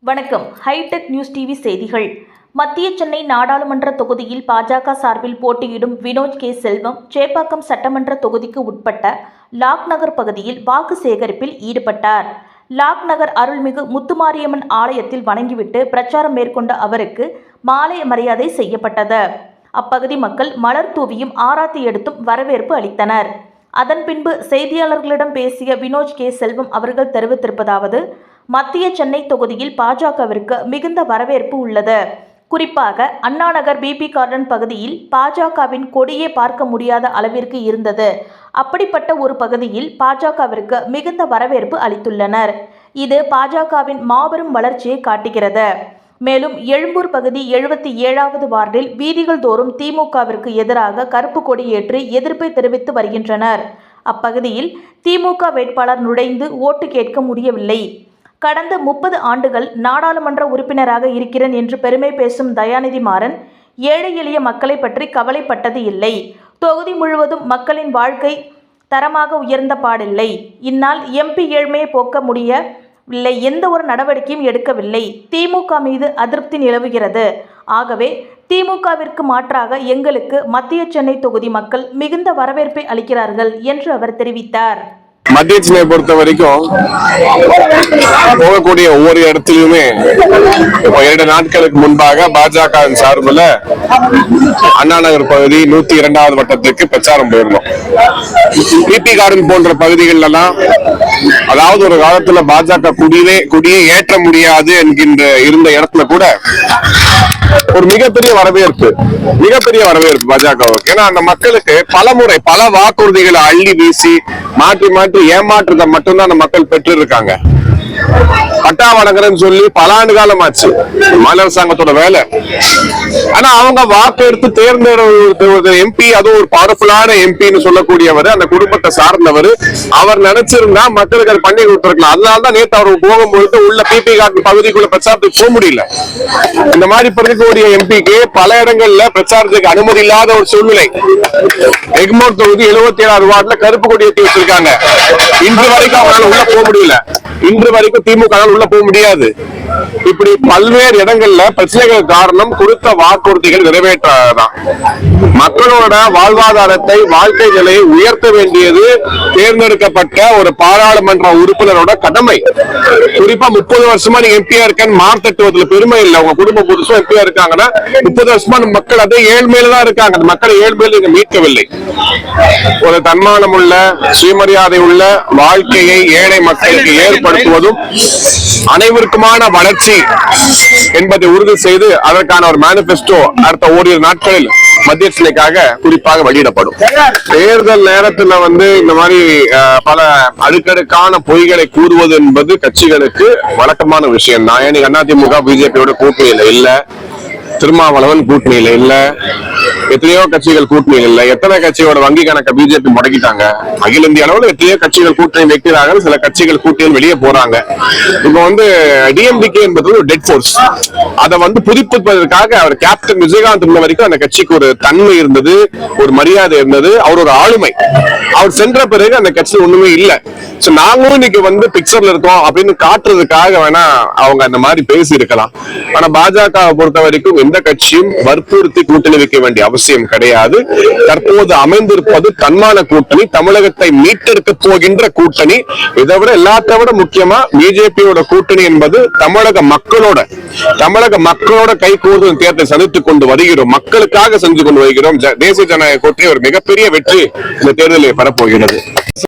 வணக்கம். Hitech news TV செய்திகள். மத்திய சென்னை நாடாளுமன்ற தொகுதியில் பாஜக சார்பில் போட்டியிடும் வினோத் கே. செல்வம் சேப்பாக்கம் சட்டமன்ற தொகுதிக்கு உட்பட்ட லாக் நகர் பகுதியில் வாக்கு சேகரிப்பில் ஈடுபட்டார். லாக் நகர் அருள்மிகு முத்துமாரியம்மன் ஆலயத்தில் வணங்கிவிட்டு பிரச்சாரம் மேற்கொண்ட அவருக்கு மாலை மரியாதை செய்யப்பட்டது. அப்பகுதி மக்கள் மலர் தூவியும் ஆராத்தி எடுத்தும் வரவேற்பு அளித்தனர். அதன் பின்பு செய்தியாளர்களிடம் பேசிய வினோஜ் கே. செல்வம் அவர்கள் தெரிவித்திருப்பதாவது மத்திய சென்னை தொகுதியில் பாஜகவிற்கு மிகுந்த வரவேற்பு உள்ளது. குறிப்பாக அண்ணாநகர் பிபி கார்டன் பகுதியில் பாஜகவின் கொடியே பார்க்க முடியாத அளவிற்கு இருந்தது. அப்படிப்பட்ட ஒரு பகுதியில் பாஜகவிற்கு மிகுந்த வரவேற்பு அளித்துள்ளனர். இது பாஜகவின் மாபெரும் வளர்ச்சியை காட்டுகிறது. மேலும் எழும்பூர் பகுதி எழுபத்தி ஏழாவது வார்டில் வீதிகள் தோறும் திமுகவிற்கு எதிராக கருப்பு கொடி ஏற்றி எதிர்ப்பை தெரிவித்து வருகின்றனர். அப்பகுதியில் திமுக வேட்பாளர் நுழைந்து ஓட்டு கேட்க முடியவில்லை. கடந்த முப்பது ஆண்டுகள் நாடாளுமன்ற உறுப்பினராக இருக்கிறேன் என்று பெருமை பேசும் தயாநிதி மாறன் ஏழை எளிய மக்களை பற்றி கவலைப்பட்டது இல்லை. தொகுதி முழுவதும் மக்களின் வாழ்க்கை தரமாக உயர்ந்த பாடில்லை. இந்நாள் எம்பி ஏழ்மையை போக்க முடிய இல்லை எந்த ஒரு நடவடிக்கையும் எடுக்கவில்லை. திமுக மீது அதிருப்தி நிலவுகிறது. ஆகவே திமுகவிற்கு மாற்றாக எங்களுக்கு மத்திய சென்னை தொகுதி மக்கள் மிகுந்த வரவேற்பை அளிக்கிறார்கள் என்று அவர் தெரிவித்தார். மத்திய சென்னை பொறுத்த வரைக்கும் போகக்கூடிய ஒவ்வொரு இடத்துலயுமே இப்போ இரண்டு நாட்களுக்கு முன்பாக பாஜக சார்பில் அண்ணா நகர் பகுதி நூத்தி இரண்டாவது வட்டத்திற்கு பிரச்சாரம் போயிருந்தோம். பிபி கார்டன் போன்ற பகுதிகளெல்லாம் அதாவது ஒரு காலத்துல பாஜக குடியே குடியே ஏற்ற முடியாது என்கின்ற இருந்த இடத்துல கூட ஒரு மிகப்பெரிய வரவேற்பு மிகப்பெரிய வரவேற்பு பாஜகவுக்கு. ஏன்னா அந்த மக்களுக்கு பல முறை பல வாக்குறுதிகளை அள்ளி வீசி மாற்றி மாற்றி ஏமாற்றத்தை மட்டும்தான் அந்த மக்கள் பெற்று இருக்காங்க பட்டா வழங்குறேன்னு சொல்லி பல ஆண்டு காலம் ஆச்சு மாநில அரசாங்கத்தோட வேலை. ஆனா அவங்க வாக்கு எடுத்து தேர்ந்தெடுத்த எம்பி அதுவும் ஒரு பவர்ஃபுல்லான எம்பின்னு சொல்லக்கூடியவர் அந்த குடும்பத்தை சார்ந்தவர். அவர் நினைச்சிருந்தா மக்களுக்கு அது பண்ணி கொடுத்துருக்கலாம். அதனாலதான் நேற்று நேத்து அவர் போகும்போது உள்ள பிபி கார்டு பகுதிக்குள்ள பிரச்சாரத்துக்கு போக முடியல. இந்த மாதிரி இருக்கக்கூடிய எம்பிக்கு பல இடங்கள்ல பிரச்சாரத்துக்கு அனுமதி இல்லாத ஒரு சூழ்நிலை. எக்மோர் தொகுதி எழுபத்தி ஏழாவது வார்டுல கருப்பு கொடி ஏற்றி வச்சிருக்காங்க. இன்று வரைக்கும் அவங்களால உள்ள போக முடியல. இன்று வரைக்கும் திமுக உள்ள போக முடியாது. இப்படி பல்வேறு இடங்கள்ல பிரச்சனைகள் காரணம் கொடுத்த வாக்குறுதிகள் நிறைவேற்றாதான். மக்களோட வாழ்வாதாரத்தை வாழ்க்கை நிலையை உயர்த்த வேண்டியது தேர்ந்தெடுக்கப்பட்ட ஒரு பாராளுமன்ற உறுப்பினரோட கடமை. குறிப்பா முப்பது வருஷமா நீங்க எம்பியா இருக்கேன்னு மார்த்தட்டுவதுல பெருமை இல்லை. உங்க குடும்ப புதுசும் எம்பியா இருக்காங்கன்னா முப்பது வருஷமா மக்கள் அதே ஏழ்மையில தான் இருக்காங்க. அந்த மக்களை ஏழ்மையில நீங்க மீட்கவில்லை. ஒரு தன்மானம் உள்ள சுயமரியாதை உள்ள வாழ்க்கையை ஏழை மக்களுக்கு ஏற்படுத்துவதும் அனைவருக்குமான வளர்ச்சி என்பதை உறுதி செய்து அதற்கான ஒரு மேனிபெஸ்டோ அடுத்த ஓரிரு நாட்களில் மத்திய சிலைக்காக குறிப்பாக வெளியிடப்படும். தேர்தல் நேரத்துல வந்து இந்த மாதிரி பல அடுக்கடுக்கான பொய்களை கூறுவது என்பது கட்சிகளுக்கு வழக்கமான விஷயம் தான். ஏன்னா அதிமுக பிஜேபியோட கூட்டணியில இல்ல. திருமாவளவன் கூட்டணியில இல்ல. எத்தனையோ கட்சிகள் கூட்டணிகள்ல எத்தனை கட்சியோட வங்கி கணக்கை பிஜேபி முடக்கிட்டாங்க? அகில இந்திய அளவில் எத்தனையோ கட்சிகள் கூட்டணி வைக்கிறாங்க சில கட்சிகள் கூட்டணி வெளியே போறாங்க. இப்ப வந்து டிஎம்டிகே என்பது ஒரு டெட் போர்ஸ் அதை வந்து புதுப்பிப்பதற்காக அவர் கேப்டன் விஜயகாந்த் இருந்த வரைக்கும் அந்த கட்சிக்கு ஒரு தன்மை இருந்தது ஒரு மரியாதை இருந்தது அவர் ஒரு ஆளுமை. அவர் சென்ற பிறகு அந்த கட்சி ஒண்ணுமே இல்ல. சோ நாங்களும் இன்னைக்கு வந்து பிக்சர்ல இருக்கோம் அப்படின்னு காட்டுறதுக்காக வேணா அவங்க அந்த மாதிரி பேசி இருக்கலாம் ஆனா பாஜகவை பொறுத்த வரைக்கும் எந்த கட்சியும் வற்புறுத்தி கூட்டணி வைக்க வேண்டிய அவசியம் கிடையாது. தற்போது அமைந்திருப்பது தன்மான கூட்டணி தமிழகத்தை மீட்டெடுக்க போகின்ற கூட்டணி. இதை விட எல்லாத்த விட முக்கியமா பிஜேபியோட கூட்டணி என்பது தமிழக மக்களோட தமிழக மக்களோட கை கோர்த்து தேர்தலை சந்தித்துக் கொண்டு வருகிறோம். மக்களுக்காக செஞ்சு கொண்டு வருகிறோம். தேசிய ஜனநாயக கூட்டணி ஒரு மிகப்பெரிய வெற்றி இந்த தேர்தலில் பெறப்போகிறது